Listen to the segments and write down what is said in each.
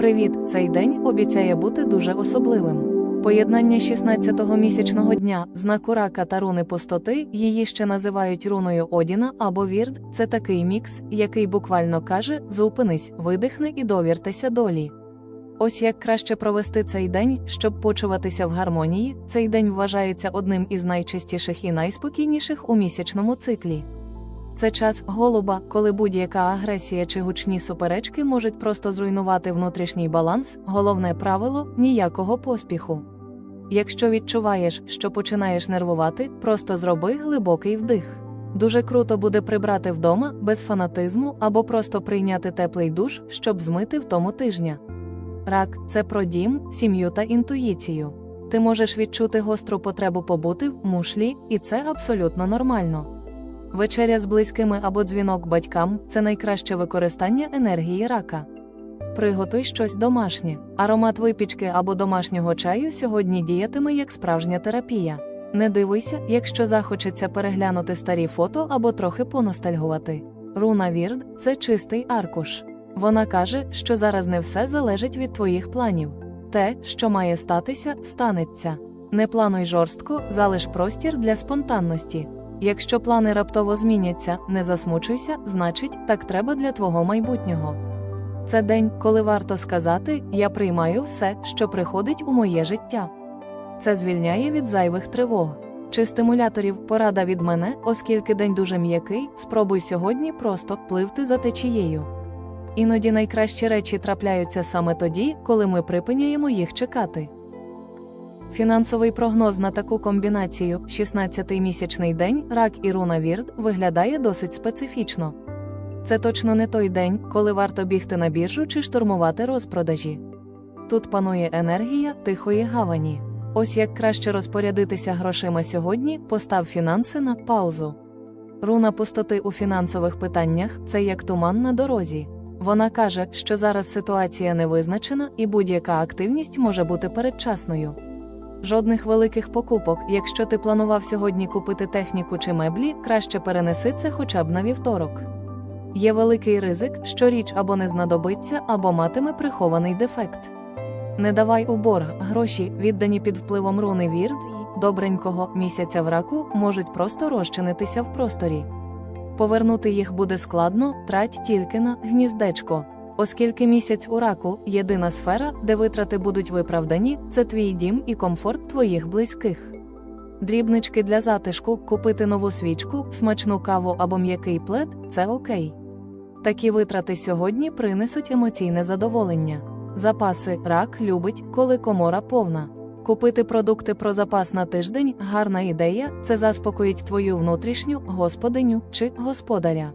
Привіт! Цей день обіцяє бути дуже особливим. Поєднання 16-го місячного дня, знаку рака та руни пустоти, її ще називають руною Одіна або Вірд, це такий мікс, який буквально каже: зупинись, видихни і довіртеся долі. Ось як краще провести цей день, щоб почуватися в гармонії. Цей день вважається одним із найчастіших і найспокійніших у місячному циклі. Це час голуба, коли будь-яка агресія чи гучні суперечки можуть просто зруйнувати внутрішній баланс, головне правило ніякого поспіху. Якщо відчуваєш, що починаєш нервувати, просто зроби глибокий вдих. Дуже круто буде прибрати вдома без фанатизму або просто прийняти теплий душ, щоб змити в тому тижня. Рак це про дім, сім'ю та інтуїцію. Ти можеш відчути гостру потребу побути в мушлі, і це абсолютно нормально. Вечеря з близькими або дзвінок батькам це найкраще використання енергії рака. Приготуй щось домашнє. Аромат випічки або домашнього чаю сьогодні діятиме як справжня терапія. Не дивуйся, якщо захочеться переглянути старі фото або трохи поностальгувати. Руна Вірд це чистий аркуш. Вона каже, що зараз не все залежить від твоїх планів. Те, що має статися, станеться. Не плануй жорстко, залиш простір для спонтанності. Якщо плани раптово зміняться, не засмучуйся, значить, так треба для твого майбутнього. Це день, коли варто сказати: Я приймаю все, що приходить у моє життя. Це звільняє від зайвих тривог. Чи стимуляторів порада від мене, оскільки день дуже м'який, спробуй сьогодні просто пливти за течією. Іноді найкращі речі трапляються саме тоді, коли ми припиняємо їх чекати. Фінансовий прогноз на таку комбінацію 16-й місячний день, рак і руна Вірд виглядає досить специфічно. Це точно не той день, коли варто бігти на біржу чи штурмувати розпродажі. Тут панує енергія тихої гавані. Ось як краще розпорядитися грошима сьогодні, постав фінанси на паузу. Руна пустоти у фінансових питаннях це як туман на дорозі. Вона каже, що зараз ситуація не визначена і будь-яка активність може бути передчасною. Жодних великих покупок, якщо ти планував сьогодні купити техніку чи меблі, краще перенеси це хоча б на вівторок. Є великий ризик, що річ або не знадобиться, або матиме прихований дефект. Не давай у борг гроші, віддані під впливом руни вірд і добренького місяця в раку, можуть просто розчинитися в просторі. Повернути їх буде складно, трать тільки на гніздечко. Оскільки місяць у раку єдина сфера, де витрати будуть виправдані, це твій дім і комфорт твоїх близьких. Дрібнички для затишку, купити нову свічку, смачну каву або м'який плед це окей. Такі витрати сьогодні принесуть емоційне задоволення. Запаси рак любить, коли комора повна. Купити продукти про запас на тиждень гарна ідея, це заспокоїть твою внутрішню господиню чи господаря.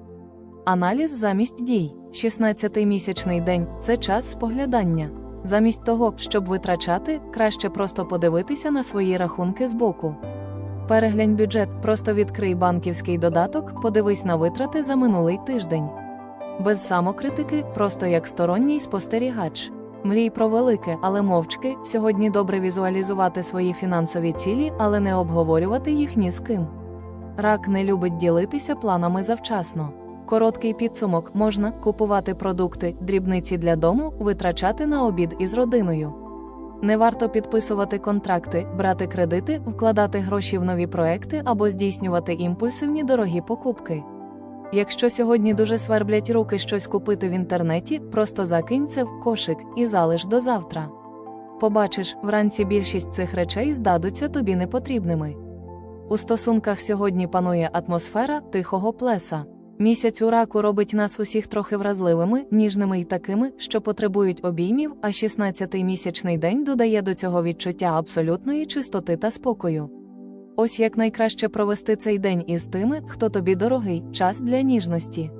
Аналіз замість дій. 16-й місячний день це час споглядання. Замість того, щоб витрачати, краще просто подивитися на свої рахунки збоку. Переглянь бюджет, просто відкрий банківський додаток, подивись на витрати за минулий тиждень. Без самокритики, просто як сторонній спостерігач. Мрій про велике, але мовчки, сьогодні добре візуалізувати свої фінансові цілі, але не обговорювати їх ні з ким. Рак не любить ділитися планами завчасно. Короткий підсумок можна купувати продукти, дрібниці для дому, витрачати на обід із родиною. Не варто підписувати контракти, брати кредити, вкладати гроші в нові проекти або здійснювати імпульсивні дорогі покупки. Якщо сьогодні дуже сверблять руки щось купити в інтернеті, просто закинь це в кошик і залиш до завтра. Побачиш, вранці більшість цих речей здадуться тобі непотрібними. У стосунках сьогодні панує атмосфера тихого плеса. Місяць у раку робить нас усіх трохи вразливими, ніжними і такими, що потребують обіймів, а 16-й місячний день додає до цього відчуття абсолютної чистоти та спокою. Ось як найкраще провести цей день із тими, хто тобі дорогий, час для ніжності.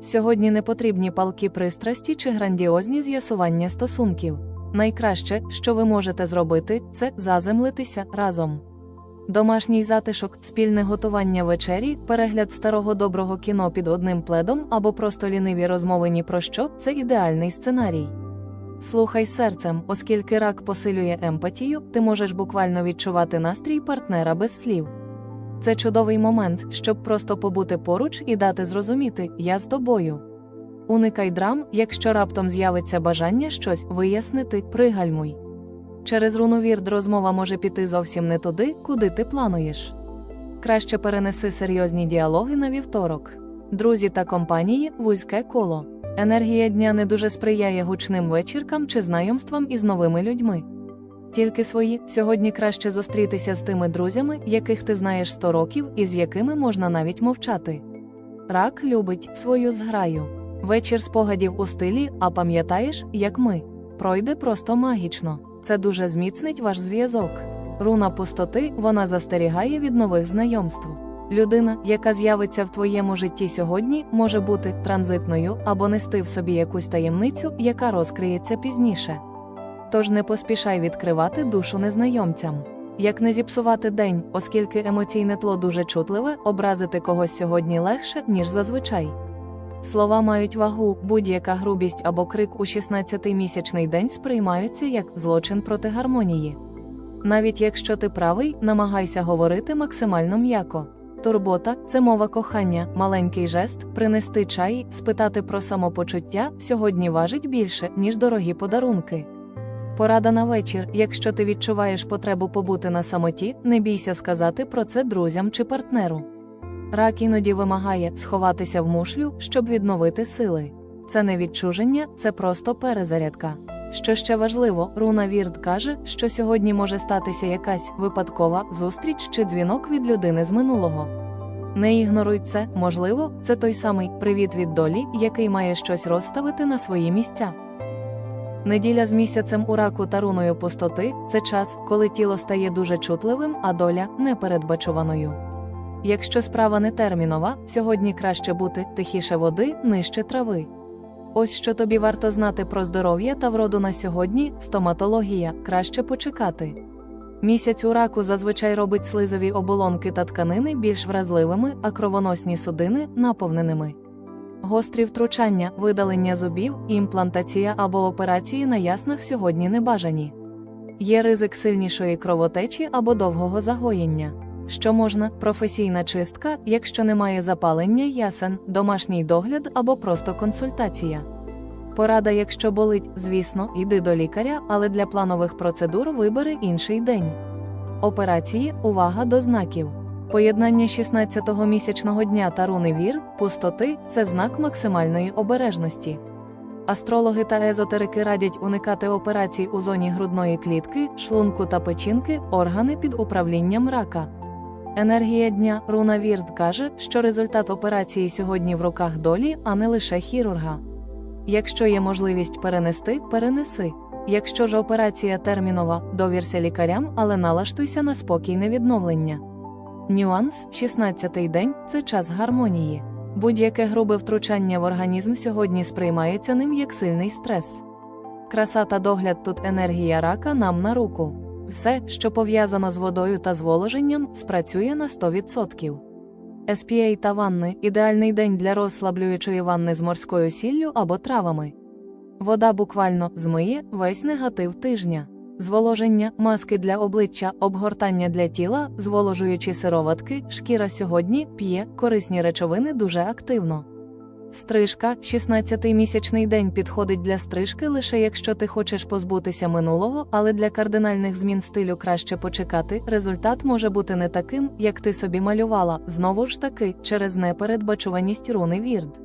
Сьогодні не потрібні палки пристрасті чи грандіозні з'ясування стосунків. Найкраще, що ви можете зробити, це заземлитися разом. Домашній затишок, спільне готування вечері, перегляд старого доброго кіно під одним пледом або просто ліниві розмови ні про що це ідеальний сценарій. Слухай серцем, оскільки рак посилює емпатію, ти можеш буквально відчувати настрій партнера без слів. Це чудовий момент, щоб просто побути поруч і дати зрозуміти, я з тобою. Уникай драм, якщо раптом з'явиться бажання щось вияснити, пригальмуй. Через руновірд розмова може піти зовсім не туди, куди ти плануєш. Краще перенеси серйозні діалоги на вівторок. Друзі та компанії вузьке коло. Енергія дня не дуже сприяє гучним вечіркам чи знайомствам із новими людьми. Тільки свої сьогодні краще зустрітися з тими друзями, яких ти знаєш 100 років і з якими можна навіть мовчати. Рак любить свою зграю. Вечір спогадів у стилі, а пам'ятаєш, як ми. Пройде просто магічно. Це дуже зміцнить ваш зв'язок. Руна пустоти вона застерігає від нових знайомств. Людина, яка з'явиться в твоєму житті сьогодні, може бути транзитною або нести в собі якусь таємницю, яка розкриється пізніше. Тож не поспішай відкривати душу незнайомцям. Як не зіпсувати день, оскільки емоційне тло дуже чутливе, образити когось сьогодні легше, ніж зазвичай. Слова мають вагу, будь-яка грубість або крик у 16-місячний день сприймаються як злочин проти гармонії. Навіть якщо ти правий, намагайся говорити максимально м'яко. Турбота це мова кохання, маленький жест, принести чай, спитати про самопочуття сьогодні важить більше, ніж дорогі подарунки. Порада на вечір, якщо ти відчуваєш потребу побути на самоті, не бійся сказати про це друзям чи партнеру. Рак іноді вимагає сховатися в мушлю, щоб відновити сили. Це не відчуження, це просто перезарядка. Що ще важливо, Руна Вірд каже, що сьогодні може статися якась випадкова зустріч чи дзвінок від людини з минулого. Не ігноруй це, можливо, це той самий привіт від долі, який має щось розставити на свої місця. Неділя з місяцем у раку та руною пустоти це час, коли тіло стає дуже чутливим, а доля непередбачуваною. Якщо справа не термінова, сьогодні краще бути тихіше води, нижче трави. Ось що тобі варто знати про здоров'я та вроду на сьогодні, стоматологія, краще почекати. Місяць у раку зазвичай робить слизові оболонки та тканини більш вразливими, а кровоносні судини наповненими. Гострі втручання, видалення зубів, імплантація або операції на яснах сьогодні не бажані. Є ризик сильнішої кровотечі або довгого загоєння. Що можна, професійна чистка, якщо немає запалення ясен, домашній догляд або просто консультація. Порада, якщо болить, звісно, йди до лікаря, але для планових процедур вибери інший день. Операції увага до знаків. Поєднання 16-го місячного дня та руни вір, пустоти це знак максимальної обережності. Астрологи та езотерики радять уникати операцій у зоні грудної клітки, шлунку та печінки, органи під управлінням рака. Енергія дня Руна Вірд каже, що результат операції сьогодні в руках долі, а не лише хірурга. Якщо є можливість перенести, перенеси. Якщо ж операція термінова, довірся лікарям, але налаштуйся на спокійне відновлення. Нюанс 16-й день це час гармонії. Будь-яке грубе втручання в організм сьогодні сприймається ним як сильний стрес. Краса та догляд тут енергія рака нам на руку. Все, що пов'язано з водою та зволоженням, спрацює на 100%. SPA та ванни ідеальний день для розслаблюючої ванни з морською сіллю або травами. Вода буквально змиє весь негатив тижня. Зволоження, маски для обличчя, обгортання для тіла, зволожуючі сироватки, шкіра сьогодні п'є корисні речовини дуже активно. Стрижка 16-й місячний день підходить для стрижки лише якщо ти хочеш позбутися минулого, але для кардинальних змін стилю краще почекати. Результат може бути не таким, як ти собі малювала, знову ж таки, через непередбачуваність руни вірд.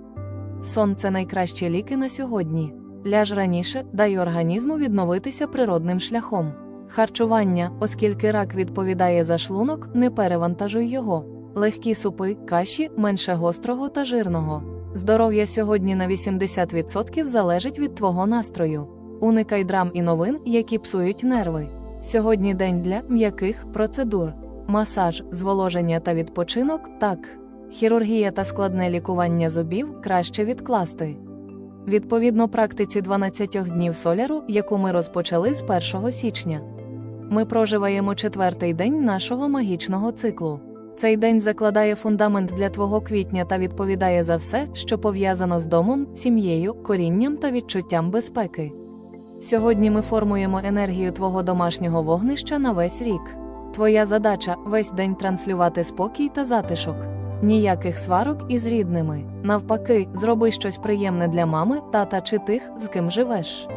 Сон це найкращі ліки на сьогодні. Ляж раніше, дай організму відновитися природним шляхом. Харчування, оскільки рак відповідає за шлунок, не перевантажуй його. Легкі супи, каші, менше гострого та жирного. Здоров'я сьогодні на 80% залежить від твого настрою. Уникай драм і новин, які псують нерви. Сьогодні день для м'яких процедур. Масаж, зволоження та відпочинок так. Хірургія та складне лікування зубів краще відкласти. Відповідно практиці 12 днів соляру, яку ми розпочали з 1 січня. Ми проживаємо четвертий день нашого магічного циклу. Цей день закладає фундамент для твого квітня та відповідає за все, що пов'язано з домом, сім'єю, корінням та відчуттям безпеки. Сьогодні ми формуємо енергію твого домашнього вогнища на весь рік. Твоя задача весь день транслювати спокій та затишок. Ніяких сварок із рідними. Навпаки, зроби щось приємне для мами, тата чи тих, з ким живеш.